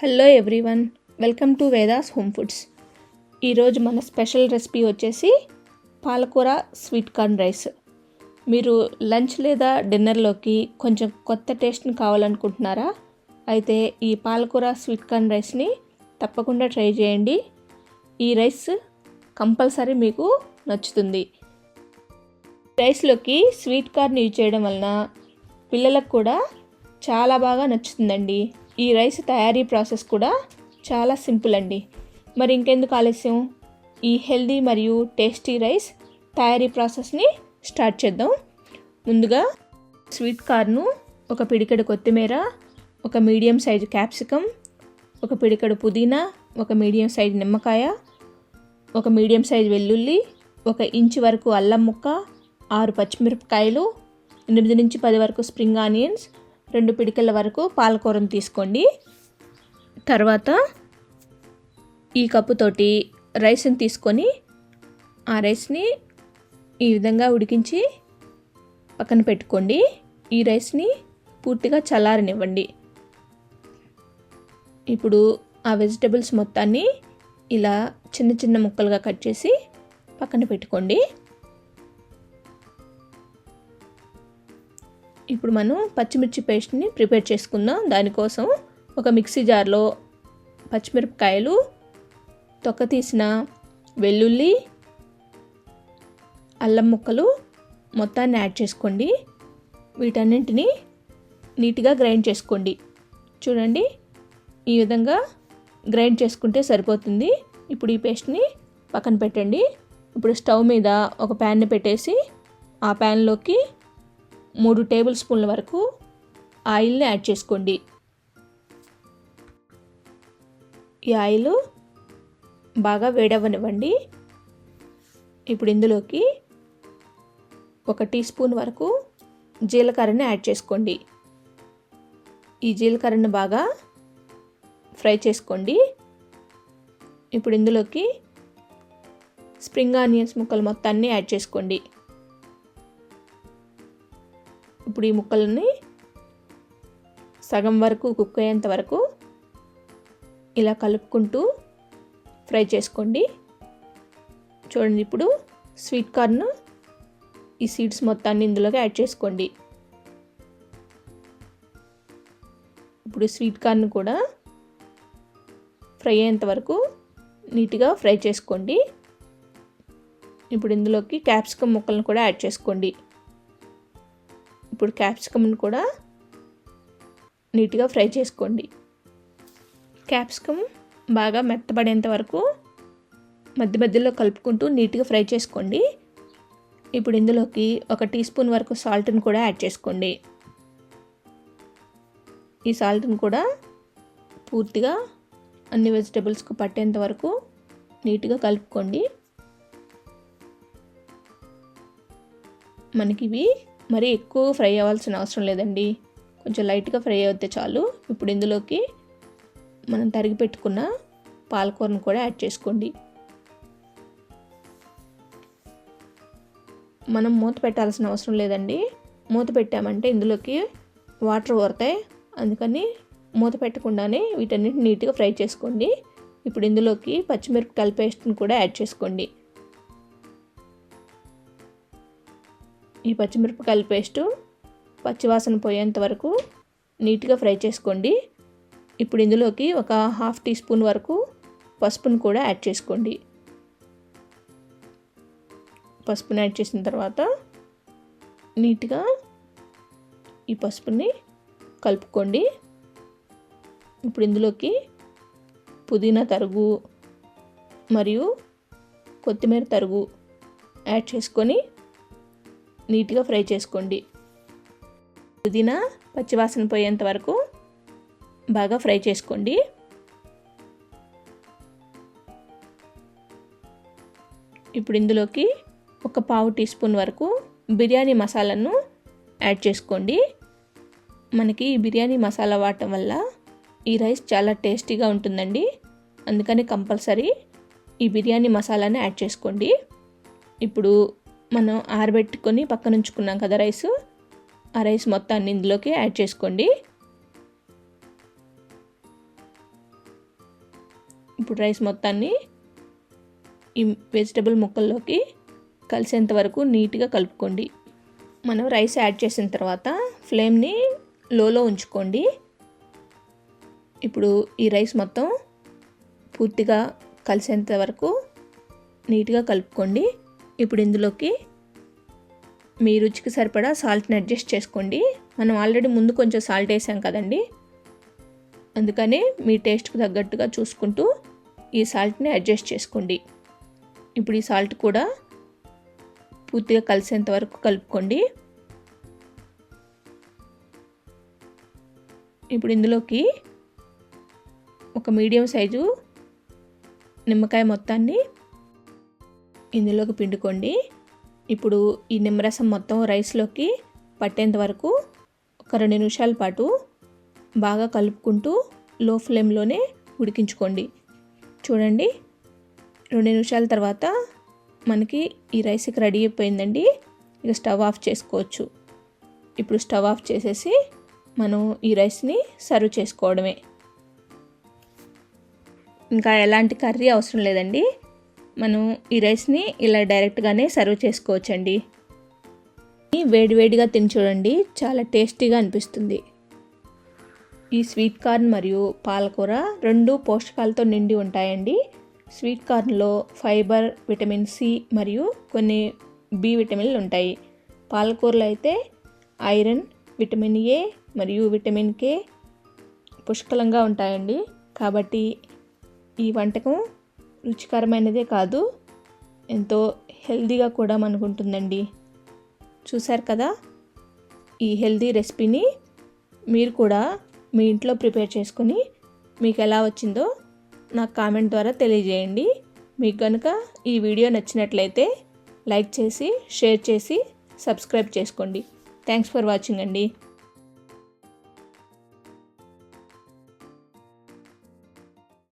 Hello everyone welcome to Vedas home foods. ఈరోజు మన special recipe వచ్చేసి పాలకూర స్వీట్ కార్న్ రైస్. మీరు లంచ్ లేదా డిన్నర్లోకి కొంచెం కొత్త టేస్ట్ని కావాలనుకుంటున్నారా? అయితే ఈ పాలకూర స్వీట్ కార్న్ రైస్ని తప్పకుండా ట్రై చేయండి. ఈ రైస్ కంపల్సరీ మీకు నచ్చుతుంది. రైస్లోకి స్వీట్ కార్న్ యూజ్ చేయడం వలన పిల్లలకు కూడా చాలా బాగా నచ్చుతుందండి. ఈ రైస్ తయారీ ప్రాసెస్ కూడా చాలా సింపుల్ అండి. మరి ఇంకెందుకు ఆలస్యం? ఈ హెల్దీ మరియు టేస్టీ రైస్ తయారీ ప్రాసెస్ని స్టార్ట్ చేద్దాం. ముందుగా స్వీట్ కార్ను ఒక పిడికెడు కొత్తిమీర ఒక మీడియం సైజు క్యాప్సికమ్ ఒక పిడికెడు పుదీనా ఒక మీడియం సైజు నిమ్మకాయ ఒక మీడియం సైజు వెల్లుల్లి ఒక ఇంచు వరకు అల్లం ముక్క ఆరు పచ్చిమిరపకాయలు ఎనిమిది నుంచి పది వరకు స్ప్రింగ్ ఆనియన్స్ రెండు పిడికల వరకు పాలకూరను తీసుకోండి. తర్వాత ఈ కప్పుతోటి రైస్ని తీసుకొని ఆ రైస్ని ఈ విధంగా ఉడికించి పక్కన పెట్టుకోండి. ఈ రైస్ని పూర్తిగా చల్లారనివ్వండి. ఇప్పుడు ఆ వెజిటబుల్స్ మొత్తాన్ని ఇలా చిన్న చిన్న ముక్కలుగా కట్ చేసి పక్కన పెట్టుకోండి. ఇప్పుడు మనం పచ్చిమిర్చి పేస్ట్ని ప్రిపేర్ చేసుకుందాం. దానికోసం ఒక మిక్సీ జార్లో పచ్చిమిరపకాయలు తొక్క తీసిన వెల్లుల్లి అల్లం ముక్కలు మొత్తాన్ని యాడ్ చేసుకోండి. వీటన్నింటినీ నీట్గా గ్రైండ్ చేసుకోండి. చూడండి ఈ విధంగా గ్రైండ్ చేసుకుంటే సరిపోతుంది. ఇప్పుడు ఈ పేస్ట్ని పక్కన పెట్టండి. ఇప్పుడు స్టవ్ మీద ఒక ప్యాన్ని పెట్టేసి ఆ ప్యాన్లోకి మూడు టేబుల్ స్పూన్ల వరకు ఆయిల్ని యాడ్ చేసుకోండి. ఈ ఆయిల్ బాగా వేడవ్వనివ్వండి. ఇప్పుడు ఇందులోకి ఒక టీ స్పూన్ వరకు జీలకర్రని యాడ్ చేసుకోండి. ఈ జీలకర్రని బాగా ఫ్రై చేసుకోండి. ఇప్పుడు ఇందులోకి స్ప్రింగ్ ఆనియన్స్ ముక్కలు మొత్తాన్ని యాడ్ చేసుకోండి. ఇప్పుడు ఈ ముక్కలని సగం వరకు కుక్ అయ్యేంత వరకు ఇలా కలుపుకుంటూ ఫ్రై చేసుకోండి. చూడండి ఇప్పుడు స్వీట్ కార్న్ ఈ సీడ్స్ మొత్తాన్ని ఇందులోకి యాడ్ చేసుకోండి. ఇప్పుడు స్వీట్ కార్న్ కూడా ఫ్రై అయ్యేంత వరకు నీట్గా ఫ్రై చేసుకోండి. ఇప్పుడు ఇందులోకి క్యాప్సికమ్ ముక్కలను కూడా యాడ్ చేసుకోండి. ఇప్పుడు క్యాప్సికమ్ని కూడా నీట్గా ఫ్రై చేసుకోండి. క్యాప్సికమ్ బాగా మెత్తబడేంత వరకు మధ్య మధ్యలో కలుపుకుంటూ నీట్గా ఫ్రై చేసుకోండి. ఇప్పుడు ఇందులోకి ఒక టీ స్పూన్ వరకు సాల్ట్ని కూడా యాడ్ చేసుకోండి. ఈ సాల్ట్ని కూడా పూర్తిగా అన్ని వెజిటేబుల్స్కు పట్టేంత వరకు నీట్గా కలుపుకోండి. మనకి ఇవి మరీ ఎక్కువ ఫ్రై అవ్వాల్సిన అవసరం లేదండి. కొంచెం లైట్గా ఫ్రై అవుతే చాలు. ఇప్పుడు ఇందులోకి మనం తరిగి పెట్టుకున్న పాలకూరను కూడా యాడ్ చేసుకోండి. మనం మూత పెట్టాల్సిన అవసరం లేదండి. మూత పెట్టామంటే ఇందులోకి వాటర్ ఊరతాయి అందుకని మూత పెట్టకుండానే వీటన్నిటిని నీట్గా ఫ్రై చేసుకోండి. ఇప్పుడు ఇందులోకి పచ్చిమిరపకాయల పేస్ట్ని కూడా యాడ్ చేసుకోండి. ఈ పచ్చిమిరపకాయల పేస్టు పచ్చివాసన పోయేంత వరకు నీట్గా ఫ్రై చేసుకోండి. ఇప్పుడు ఇందులోకి ఒక హాఫ్ టీ స్పూన్ వరకు పసుపును కూడా యాడ్ చేసుకోండి. పసుపుని యాడ్ చేసిన తర్వాత నీట్గా ఈ పసుపుని కలుపుకోండి. ఇప్పుడు ఇందులోకి పుదీనా తరుగు మరియు కొత్తిమీర తరుగు యాడ్ చేసుకొని నీట్గా ఫ్రై చేసుకోండి. పుదీనా పచ్చివాసన పోయేంత వరకు బాగా ఫ్రై చేసుకోండి. ఇప్పుడు ఇందులోకి ఒక పావు టీ స్పూన్ వరకు బిర్యానీ మసాలాను యాడ్ చేసుకోండి. మనకి ఈ బిర్యానీ మసాలా వాడటం వల్ల ఈ రైస్ చాలా టేస్టీగా ఉంటుందండి. అందుకని కంపల్సరీ ఈ బిర్యానీ మసాలాని యాడ్ చేసుకోండి. ఇప్పుడు మనం ఆరబెట్టుకొని పక్కన ఉంచుకున్నాం కదా రైస్. ఆ రైస్ మొత్తాన్ని ఇందులోకి యాడ్ చేసుకోండి. ఇప్పుడు రైస్ మొత్తాన్ని ఈ వెజిటబుల్ ముక్కల్లోకి కలిసేంత వరకు నీట్గా కలుపుకోండి. మనం రైస్ యాడ్ చేసిన తర్వాత ఫ్లేమ్ని లోలో ఉంచుకోండి. ఇప్పుడు ఈ రైస్ మొత్తం పూర్తిగా కలిసేంత వరకు నీట్గా కలుపుకోండి. ఇప్పుడు ఇందులోకి మీ రుచికి సరిపడా సాల్ట్ని అడ్జస్ట్ చేసుకోండి. మనం ఆల్రెడీ ముందు కొంచెం సాల్ట్ వేసాం కదండి. అందుకని మీ టేస్ట్కి తగ్గట్టుగా చూసుకుంటూ ఈ సాల్ట్ని అడ్జస్ట్ చేసుకోండి. ఇప్పుడు ఈ సాల్ట్ కూడా పూర్తిగా కలిసేంత వరకు కలుపుకోండి. ఇప్పుడు ఇందులోకి ఒక మీడియం సైజు నిమ్మకాయ మొత్తాన్ని ఇందులోకి పిండుకోండి. ఇప్పుడు ఈ నిమ్మరసం మొత్తం రైస్లోకి పట్టేంత వరకు ఒక రెండు నిమిషాల పాటు బాగా కలుపుకుంటూ లో ఫ్లేమ్లోనే ఉడికించుకోండి. చూడండి రెండు నిమిషాల తర్వాత మనకి ఈ రైస్కి రెడీ అయిపోయిందండి. ఇక స్టవ్ ఆఫ్ చేసుకోవచ్చు. ఇప్పుడు స్టవ్ ఆఫ్ చేసేసి మనం ఈ రైస్ని సర్వ్ చేసుకోవడమే. ఇంకా ఎలాంటి కర్రీ అవసరం లేదండి. మనం ఈ రైస్ని ఇలా డైరెక్ట్గానే సర్వ్ చేసుకోవచ్చండి. వేడివేడిగా తిని చూడండి చాలా టేస్టీగా అనిపిస్తుంది. ఈ స్వీట్ కార్న్ మరియు పాలకూర రెండు పోషకాలతో నిండి ఉంటాయండి. స్వీట్ కార్న్లో ఫైబర్ విటమిన్ సి మరియు కొన్ని బి విటమిన్లు ఉంటాయి. పాలకూరలో అయితే ఐరన్ విటమిన్ ఏ మరియు విటమిన్ కే పుష్కలంగా ఉంటాయండి. కాబట్టి ఈ వంటకం రుచికరమైనదే కాదు ఎంతో హెల్దీగా కూడా మనకు ఉంటుందండి చూశారు కదా? ఈ హెల్దీ రెసిపీని మీరు కూడా మీ ఇంట్లో ప్రిపేర్ చేసుకుని మీకు ఎలా వచ్చిందో నాకు కామెంట్ ద్వారా తెలియజేయండి. మీకు కనుక ఈ వీడియో నచ్చినట్లయితే లైక్ చేసి షేర్ చేసి సబ్స్క్రైబ్ చేసుకోండి. థ్యాంక్స్ ఫర్ వాచింగ్ అండి.